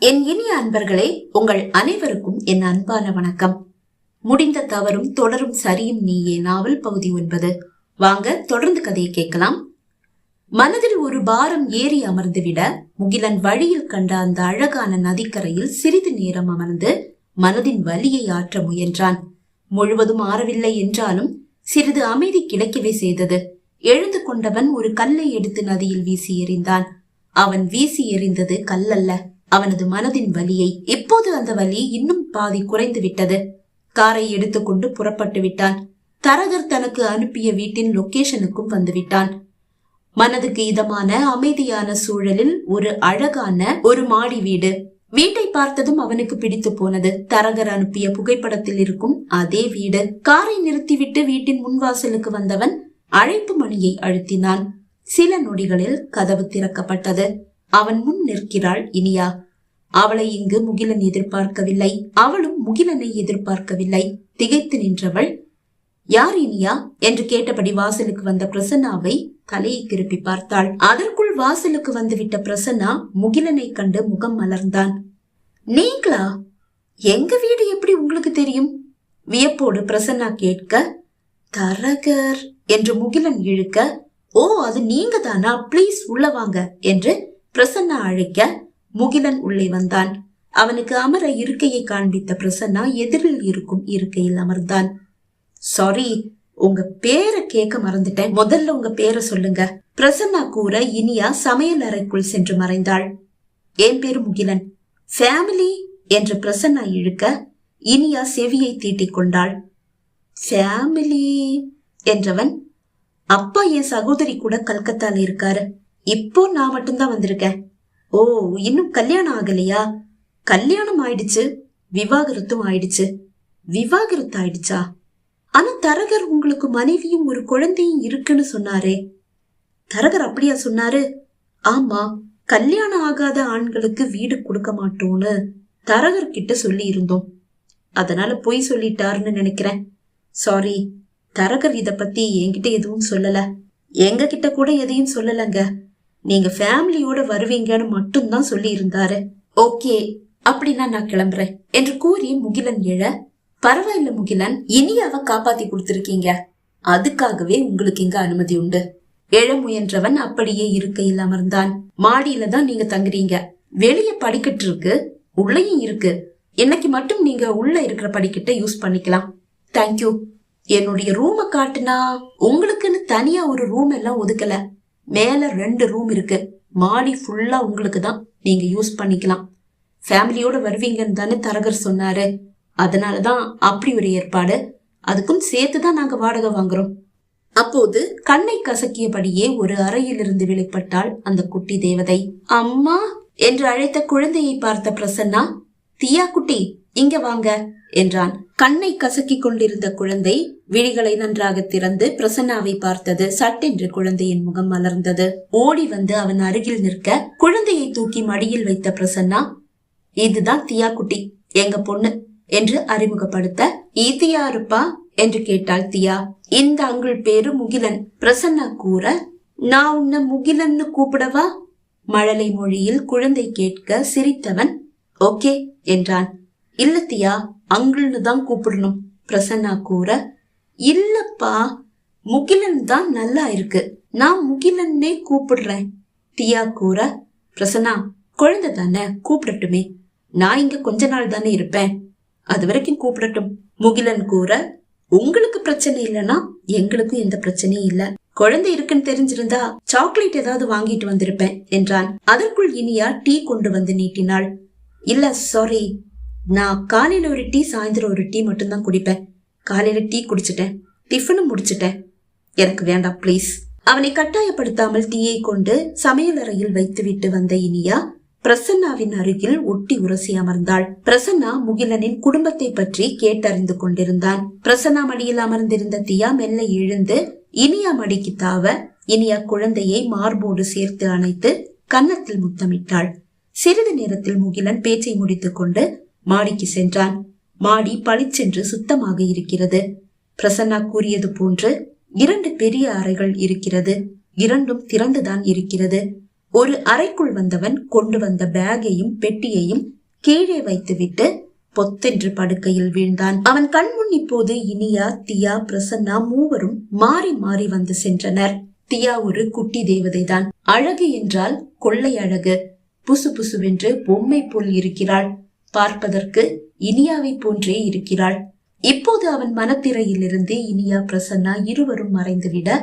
என் இனிய அன்பர்களே உங்கள் அனைவருக்கும் என் அன்பான வணக்கம். முடிந்த தவறும் தொடரும் சரியும் நீயே நாவல் பகுதி ஒன்பது. வாங்க தொடர்ந்து கதையை கேட்கலாம். மனதில் ஒரு பாரம் ஏறி அமர்ந்துவிட முகிலன் வழியில் கண்ட அந்த அழகான நதிக்கரையில் சிறிது நேரம் அமர்ந்து மனதின் வலியை ஆற்ற முயன்றான். முழுவதும் ஆறவில்லை என்றாலும் சிறிது அமைதி கிடைக்கவே செய்தது. எழுந்து கொண்டவன் ஒரு கல்லை எடுத்து நதியில் வீசி எறிந்தான். அவன் வீசி எறிந்தது கல்லல்ல. அவனது மனதின் வலியை இப்போது அந்த வலி இன்னும் பாதி குறைந்து விட்டது காரை எடுத்துக்கொண்டு புறப்பட்டு விட்டான். தரகர் தனக்கு அனுப்பிய வீட்டின் லொகேஷனுக்கும் வந்துவிட்டான். மனதுக்கு இதமான அமைதியான சூழலில் ஒரு அழகான ஒரு மாடி வீடு. வீட்டை பார்த்ததும் அவனுக்கு பிடித்து போனது. தரகர் அனுப்பிய புகைப்படத்தில் இருக்கும் அதே வீடு. காரை நிறுத்திவிட்டு வீட்டின் முன்வாசலுக்கு வந்தவன் அழைப்பு மணியை அழுத்தினான். சில நொடிகளில் கதவு திறக்கப்பட்டது. அவன் முன் நிற்கிறாள் இனியா. அவளை இங்கு முகிலன் எதிர்பார்க்கவில்லை. அவளும் முகிலனை எதிர்பார்க்கவில்லை. திகைத்து நின்றவள் யார் இனியா? என்று கேட்டபடி வாசலுக்கு வந்த பிரசன்னாவை தலையை திருப்பி பார்த்தாள். அதற்குள் வாசலுக்கு வந்துவிட்ட பிரசன்னா முகிலனை கண்டு முகம் மலர்ந்தான். நீங்களா? எங்க வீடு எப்படி உங்களுக்கு தெரியும்? வியப்போடு பிரசன்னா கேட்க தரகர் என்று முகிலன் இழுக்க ஓ அது நீங்க தானா ப்ளீஸ் உள்ள வாங்க என்று பிரசன்னா அழைக்க முகிலன் உள்ளே வந்தான். அவனுக்கு அமர இருக்கையை காண்பித்த பிரசன்னா எதிரில் இருக்கும் இருக்கையில் அமர்ந்தான். சாரி உங்க பேரை கேட்க மறந்துட்டேன். முதல்ல உங்க பேரை சொல்லுங்க. பிரசன்னா கூற இனியா சமையல் அறைக்குள் சென்று மறைந்தாள். என் பேரு முகிலன். ஃபேமிலி என்று பிரசன்னா இழுக்க இனியா செவியை தீட்டிக் கொண்டாள். ஃபேமிலி என்றவன் அப்பா என் சகோதரி கூட கல்கத்தால இருக்காரு. இப்போ நான் மட்டும்தான் வந்திருக்கேன். ஓ இன்னும் கல்யாணம் ஆகலையா? கல்யாணம் ஆயிடுச்சு விவாகரத்தும் ஆயிடுச்சு. விவாகரத்து ஆயிடுச்சா ஆனா தரகர் உங்களுக்கு மனைவியும் ஒரு குழந்தையும் இருக்குன்னு சொன்னாரே. தரகர் அப்படியா சொன்னாரு? ஆமா கல்யாணம் ஆகாத ஆண்களுக்கு வீடு கொடுக்க மாட்டோம்னு தரகர் கிட்ட சொல்லி இருந்தோம் அதனால பொய் சொல்லிட்டாருன்னு நினைக்கிறேன். சாரி தரகர் இத பத்தி என்கிட்ட எதுவும் சொல்லல. எங்க கிட்ட கூட எதையும் சொல்லலங்க. நீங்க ஃபேமிலியோட வருவீங்கன்னு மட்டும்தான் சொல்லி இருந்தாரு ஓகே அப்படின்னா நான் கிளம்புறேன் என்று கூறி முகிலன் எழ பரவாயில்ல முகிலன் இனியாவ காப்பாத்தி கொடுத்திருக்கீங்க. அதுக்காகவே உங்களுக்கு இங்க அனுமதி உண்டு. எழ முயன்றவன் அப்படியே இருக்கையில் அமர்ந்தான். மாடியில தான் நீங்க தங்குறீங்க. வெளிய படிக்கட்டு இருக்கு உள்ளயும் இருக்கு. இன்னைக்கு மட்டும் நீங்க உள்ள இருக்கிற படிக்கட்டை யூஸ் பண்ணிக்கலாம். தேங்க்யூ என்னுடைய ரூமை காட்டுனா உங்களுக்குன்னு தனியா ஒரு ரூம் எல்லாம் ஒதுக்கல. மேல ரெண்டு ரூம் இருக்கு. மாடி ஃபுல்லா உங்களுக்கு தான் நீங்க யூஸ் பண்ணிக்கலாம். ஃபேமிலியோட வருவீங்கன்னு தானே தரகர் சொன்னாரு. அதனாலதான் அப்படி ஒரு ஏற்பாடு. அதுக்கும் சேர்த்து தான் நாங்க வாடகை வாங்குறோம். அப்போது கண்ணை கசக்கியபடியே ஒரு அறையிலிருந்து வெளிப்பட்டாள் அந்த குட்டி தேவதை. அம்மா! என்று அழைத்த குழந்தையை பார்த்த பிரசன்னா தியா குட்டி இங்க வாங்க என்றான். கண்ணை கசக்கிக் கொண்டிருந்த குழந்தை விழிகளை நன்றாக திறந்து பிரசன்னாவை பார்த்தது. சட்டென்று குழந்தையின் முகம் மலர்ந்தது. ஓடி வந்து அவன் அருகில் நிற்க குழந்தையை தூக்கி மடியில் வைத்த பிரசன்னா இதுதான் தியா குட்டி எங்க பொண்ணு என்று அறிமுகப்படுத்த இது யாருப்பா என்று கேட்டாள் தியா. இந்த அங்குள் பேரு முகிலன் பிரசன்னா கூற நான் உன்னை முகிலன்னு கூப்பிடவா? மழலை மொழியில் குழந்தை கேட்க சிரித்தவன் ஓகே என்றான். இல்லத்தியா தியா அங்கிள்னு தான் கூப்பிடணும் பிரசன்னா கூற இல்லப்பா முகிலன் தான் நல்லா இருக்கு நான் முகிலன்னே கூப்பிடுறேன் தியா கூற பிரசன்னா குழந்தை தானே கூப்பிடட்டுமே நான் இங்க கொஞ்ச நாள் தானே இருப்பேன் அது வரைக்கும் கூப்பிடட்டும் முகிலன் கூற உங்களுக்கு பிரச்சனை இல்லைன்னா எங்களுக்கும் எந்த பிரச்சனையும் இல்ல குழந்தை இருக்குன்னு தெரிஞ்சிருந்தா சாக்லேட் ஏதாவது வாங்கிட்டு வந்திருப்பேன் என்றான் அதற்குள் இனியா டீ கொண்டு வந்து நீட்டினாள் இல்ல சாரி நான் காலையில் ஒரு டீ சாயந்தரம் ஒரு டீ மட்டும்தான் குடிப்பேன். காலையில் டீ குடிச்சிட்டேன். டிஃபனும் முடிச்சிட்டேன். எனக்கு வேண்டாம் ப்ளீஸ் அவனை கட்டாயப்படுத்தாமல் டீயை கொண்டு சமையலறையில் வைத்துவிட்டு வந்த இனியா பிரசன்னாவின் அருகில் ஒட்டி உரசி அமர்ந்தாள். பிரசன்னா முகிலனின் குடும்பத்தை பற்றி கேட்டறிந்து கொண்டிருந்தான். பிரசன்னா மடியில் அமர்ந்திருந்த தியா மெல்ல எழுந்து இனியா மடிக்கு தாவ இனியா குழந்தையை மார்போடு சேர்த்து அணைத்து கன்னத்தில் முத்தமிட்டாள். சிறிது நேரத்தில் முகிலன் பேச்சை முடித்துக் கொண்டு மாடிக்கு சென்றான். மாடி பளிச்சென்று சுத்தமாக இருக்கிறது. பிரசன்னா கூறியது போன்று இரண்டு பெரிய அறைகள் இருக்கிறது. இரண்டும் திறந்துதான் இருக்கிறது. ஒரு அறைக்குள் வந்தவன் கொண்டு வந்த பேக்கையும் பெட்டியையும் கீழே வைத்துவிட்டு பொத்தென்று படுக்கையில் வீழ்ந்தான். அவன் கண்முன் இப்போது இனியா தியா பிரசன்னா மூவரும் மாறி மாறி வந்து சென்றனர். தியா ஒரு குட்டி தேவதைதான். அழகு என்றால் கொள்ளை அழகு. புசு புசுவென்று பொம்மை போல் இருக்கிறாள். பார்ப்பதற்கு இனியாவை போன்றே இருக்கிறாள். இப்போது அவன் மனத்திரையிலிருந்து இனியா பிரசன்னா இருவரும் மறைந்துவிட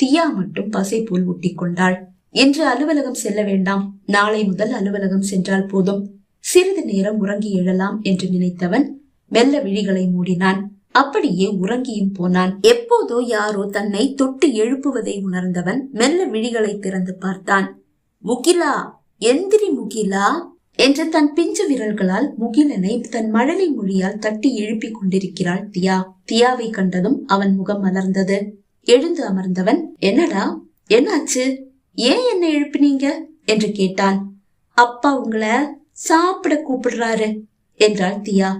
தியா மட்டும் பசை போல் ஒட்டி கொண்டாள். இன்று அலுவலகம் செல்ல வேண்டாம். நாளை முதல் அலுவலகம் சென்றால் போதும். சிறிது நேரம் உறங்கி எழலாம் என்று நினைத்தவன் மெல்ல விழிகளை மூடினான். அப்படியே உறங்கியும் போனான். எப்போதோ யாரோ தன்னை தொட்டு எழுப்புவதை உணர்ந்தவன் மெல்ல விழிகளை திறந்து பார்த்தான். முகிலா எந்திரி முகிலா. என்று தன் பிஞ்சு விரல்களால் முகிலனை தன் மழலை மொழியால் தட்டி எழுப்பிக் கொண்டிருக்கிறாள் தியா. தியாவை கண்டதும் அவன் முகம் மலர்ந்தது எழுந்து அமர்ந்தவன் என்னடா? என்னாச்சு? ஏன் என்ன எழுப்பினீங்க? என்று கேட்டான். அப்பா உங்களை சாப்பிட கூப்பிடுறாரு என்றாள் தியா.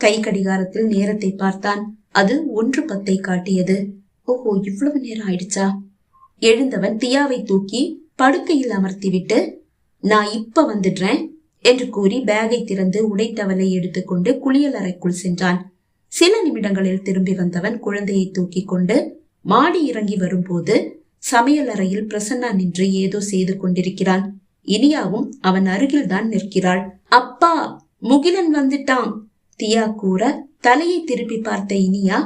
கை கடிகாரத்தில் நேரத்தை பார்த்தான். அது ஒன்று பத்தை காட்டியது. ஓஹோ இவ்வளவு நேரம் ஆயிடுச்சா? எழுந்தவன் தியாவை தூக்கி படுக்கையில் அமர்த்திவிட்டு நான் இப்ப வந்துடுறேன். என்று கூறி பேகை திறந்து உடைத்தவளை எடுத்துக்கொண்டு குளியலறைக்குள் சென்றான். சில நிமிடங்களில் திரும்பி வந்தவன் குழந்தையை தூக்கி கொண்டு மாடி இறங்கி வரும்போது சமையலறையில் பிரசன்னா நின்று ஏதோ செய்து கொண்டிருக்கிறான். இனியாவும் அவன் அருகில் தான் நிற்கிறாள். அப்பா முகிலன் வந்துட்டான். தியா கூற தலையை திருப்பி பார்த்த இனியா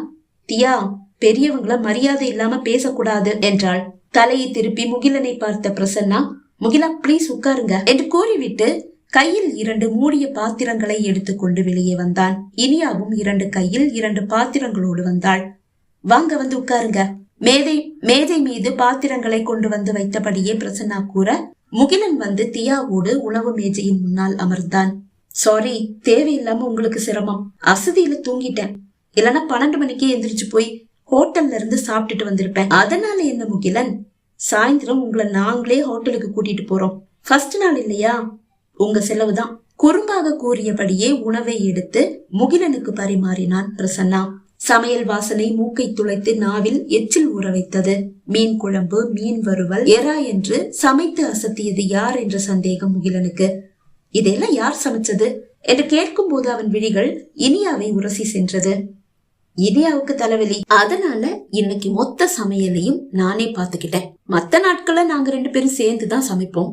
தியா பெரியவங்கள மரியாதை இல்லாம பேசக்கூடாது என்றாள். தலையை திருப்பி முகிலனை பார்த்த பிரசன்னா முகிலா ப்ளீஸ் உட்காருங்க என்று கூறிவிட்டு கையில் இரண்டு மூடிய பாத்திரங்களை எடுத்துக்கொண்டு வெளியே வந்தான். இனியாவும் இரண்டு கையில் இரண்டு பாத்திரங்களோடு வந்தாள். வாங்க வந்து உட்காருங்க. மேதை மேதை மீது பாத்திரங்களை கொண்டு வந்து வைத்தபடியே பிரசன்னா கூற முகிலன் வந்து தியாவோடு உணவு மேஜையின் முன்னால் அமர்ந்தான். சாரி தேவையில்லாம உங்களுக்கு சிரமம். அசதியில தூங்கிட்டேன். இல்லனா பன்னெண்டு மணிக்கே எந்திரிச்சு போய் ஹோட்டல்ல இருந்து சாப்பிட்டுட்டு வந்திருப்பேன். அதனால என்ன முகிலன்? சாயந்தரம் உங்களை நாங்களே ஹோட்டலுக்கு கூட்டிட்டு போறோம். ஃபர்ஸ்ட் நாள் இல்லையா? உங்க செலவுதான். குறும்பாக கூறியபடியே உணவை எடுத்து முகிலனுக்கு பரிமாறினான் பிரசன்னா. சமையல் வாசனை மூக்கை துளைத்து நாவில் எச்சில் ஊற வைத்தது. மீன் குழம்பு மீன் வறுவல் எரா என்று சமைத்து அசத்தியது யார் என்ற சந்தேகம் முகிலனுக்கு. இதெல்லாம் யார் சமைச்சது? என்று கேட்கும் போது அவன் விழிகள் இனியாவை உரசி சென்றது. இனியாவுக்கு தலைவலி. அதனால இன்னைக்கு மொத்த சமையலையும் நானே பாத்துக்கிட்டேன் மத்த நாட்கள நாங்க ரெண்டு பேரும் சேர்ந்து தான் சமைப்போம்.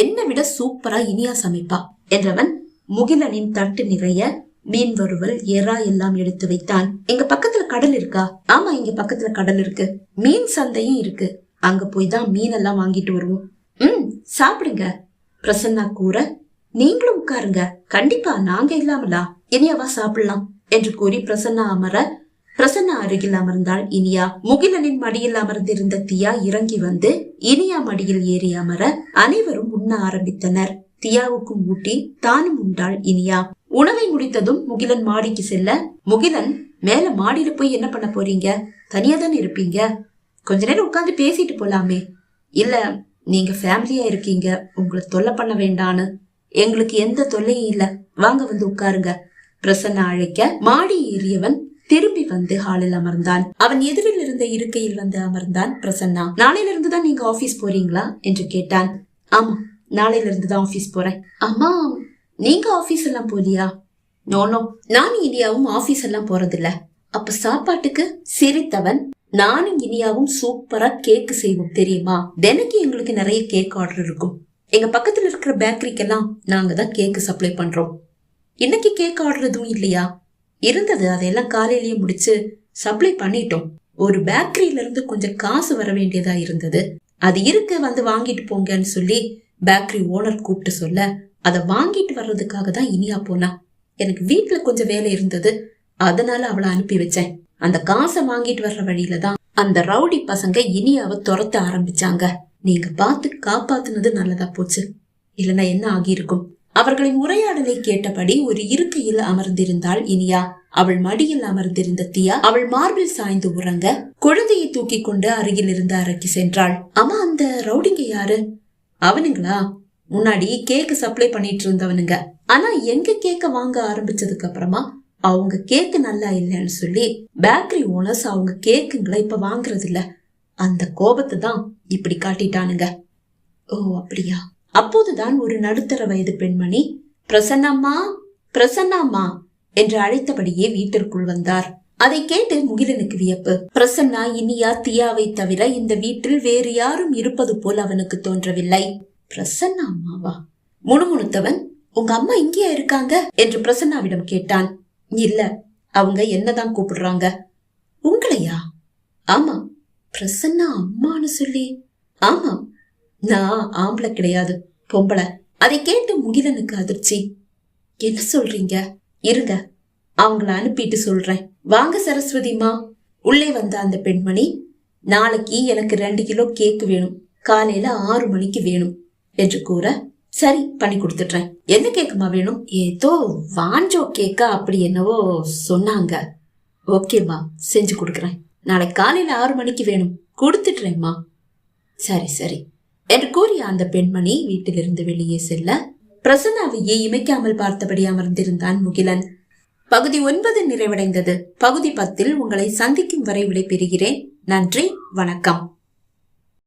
என்னை விட சூப்பரா இனியா சமைப்பா என்றவன் முகிலனின் தட்டு நிறைய மீன் வறுவல் எறா எல்லாம் எடுத்து வைத்தான். எங்க பக்கத்துல கடல் இருக்கா? ஆமா இங்க பக்கத்துல கடல் இருக்கு. மீன் சந்தையும் இருக்கு. அங்க போய் தான் மீன் எல்லாம் வாங்கிட்டு வருவோம். ம் சாப்பிடுங்க. பிரசன்னா கூற நீங்களும் உட்காருங்க. கண்டிப்பா நாங்க இல்லாமலா? இனியாவா சாப்பிடலாம். என்று கூறி பிரசன்னா அமர பிரசன்னா அருகில் அமர்ந்தாள். இனியா முகிலனின் மடியில் அமர்ந்திருந்த தியா இறங்கி வந்து இனியா மடியில் ஏறி அமர அனைவரும் உண்ண ஆரம்பித்தனர். தியாவுக்கும் ஊட்டி தானும் உண்டாள். இனியா உணவை முடித்ததும் முகிலன் மாடிக்கு செல்ல முகிலன் மேல மாடியில போய் என்ன பண்ண போறீங்க? தனியா தானே இருப்பீங்க? கொஞ்ச நேரம் உட்காந்து பேசிட்டு போலாமே. இல்ல நீங்க ஃபேமிலியா இருக்கீங்க. உங்களை தொல்லை பண்ண வேண்டான்னு. எங்களுக்கு எந்த தொல்லையும் இல்ல. வாங்க வந்து உட்காருங்க. பிரசன்ன அழைக்க மாடி ஏறியவன் திரும்பி வந்து ஹாலில் அமர்ந்தான். அவன் எதிரில் இருந்த இருக்கையில் வந்து அமர்ந்தான் பிரசன்னா. நாளையிலிருந்து தான் நீங்க ஆபீஸ் போறீங்களா? என்று கேட்டான். ஆமா நாளையிலிருந்து தான் ஆபீஸ் போறேன். அம்மா நீங்க ஆபீஸ் எல்லாம் போலியா? நோனோ நானும் இனியாவும் ஆபீஸ் எல்லாம் போறதில்ல. அப்ப சாப்பாட்டுக்கு? சிரித்தவன் நானும் இனியாவும் சூப்பரா கேக் செய்வோம் தெரியுமா? தினைக்கு எங்களுக்கு நிறைய கேக் ஆர்டர் இருக்கும். எங்க பக்கத்துல இருக்கிற பேக்கரிக்கெல்லாம் நாங்க தான் கேக் சப்ளை பண்றோம். இன்னைக்கு கேக் ஆர்டர் எதுவும் இல்லையா? இருந்தது. அதையெல்லாம் காலையிலேயே முடிச்சு சப்ளை பண்ணிட்டோம். ஒரு பேக்கரியில இருந்து கொஞ்சம் காசு வர வேண்டியதா இருந்தது. அது இருக்கு வந்து வாங்கிட்டு போங்கன்னு சொல்லி பேக்கரி ஓனர் கூப்பிட்டு சொல்ல அதை வாங்கிட்டு வர்றதுக்காக தான் இனியா போனா. எனக்கு வீட்டுல கொஞ்சம் வேலை இருந்தது. அதனால அவளை அனுப்பி வச்சேன். அந்த காசை வாங்கிட்டு வர்ற வழியில தான் அந்த ரவுடி பசங்க இனியாவை துரத்த ஆரம்பிச்சாங்க. நீங்க பார்த்து காப்பாத்துனது நல்லதா போச்சு. இல்லைன்னா என்ன ஆகியிருக்கும்? அவர்களின் உரையாடலை கேட்டபடி ஒரு இருக்கையில் அமர்ந்திருந்தாள் இனியா. அவள் மடியில் அமர்ந்திருந்த தியா அவள் மார்பில் சாய்ந்து உறங்க குழந்தையை தூக்கி கொண்டு அருகில் இருந்த அறைக்கு சென்றாள். அம்மா அந்த ரவுடிங்க யாரு? அவனுங்களா? முன்னாடி கேக்கு சப்ளை பண்ணிட்டு இருந்தவனுங்க ஆனா எங்க கேக்க வாங்க ஆரம்பிச்சதுக்கு அப்புறமா அவங்க கேக்கு நல்லா இல்லைன்னு சொல்லி பேக்கரி ஓனர்ஸ் அவங்க கேக்குங்களை இப்ப வாங்குறது இல்ல அந்த கோபத்தை தான் இப்படி காட்டிட்டானுங்க. ஓ அப்படியா? அப்போதுதான் ஒரு நடுத்தர வயது பெண்மணி பிரசன்னம்மா பிரசன்னாம்மா என்று அழைத்தபடியே வீட்டிற்குள் வந்தார். அதை கேட்டு முகிலனுக்கு வியப்பு. பிரசன்னா இனியா தியாவை தவிர இந்த வீட்டில் வேறு யாரும் இருப்பது போல் அவனுக்கு தோன்றவில்லை. பிரசன்னா அம்மாவா முணுமுணுத்தவன் உங்க அம்மா இங்கேயா இருக்காங்க? என்று பிரசன்னாவிடம் கேட்டான். இல்ல அவங்க என்னதான் கூப்பிடுறாங்க? உங்களையா? ஆமா பிரசன்னா அம்மான்னு சொல்லி. ஆமா நான் ஆம்பளை கிடையாது பொம்பளை. அதை கேட்டு முகிலனுக்கு அதிர்ச்சி. என்ன சொல்றீங்க? இருங்க அவங்கள அனுப்பிட்டு சொல்றேன். வாங்க சரஸ்வதிமா உள்ளே வந்த அந்த பெண்மணி நாளைக்கு எனக்கு ரெண்டு கிலோ கேக் வேணும். காலையில ஆறு மணிக்கு வேணும். என்று கூற சரி பண்ணி கொடுத்துட்றேன். என்ன கேக்குமா வேணும்? ஏதோ வாஞ்சோ கேக்கா அப்படி என்னவோ சொன்னாங்க. ஓகேம்மா செஞ்சு கொடுக்குறேன். நாளை காலையில ஆறு மணிக்கு வேணும். கொடுத்துட்றேம்மா. சரி சரி. என்று கூறிய அந்த பெண்மணி வீட்டிலிருந்து வெளியே செல்ல பிரசன்னாவையே இமைக்காமல் பார்த்தபடி அமர்ந்திருந்தான் முகிலன். பகுதி ஒன்பது நிறைவடைந்தது. பகுதி பத்தில் உங்களை சந்திக்கும் வரை விடைபெறுகிறேன். நன்றி வணக்கம்.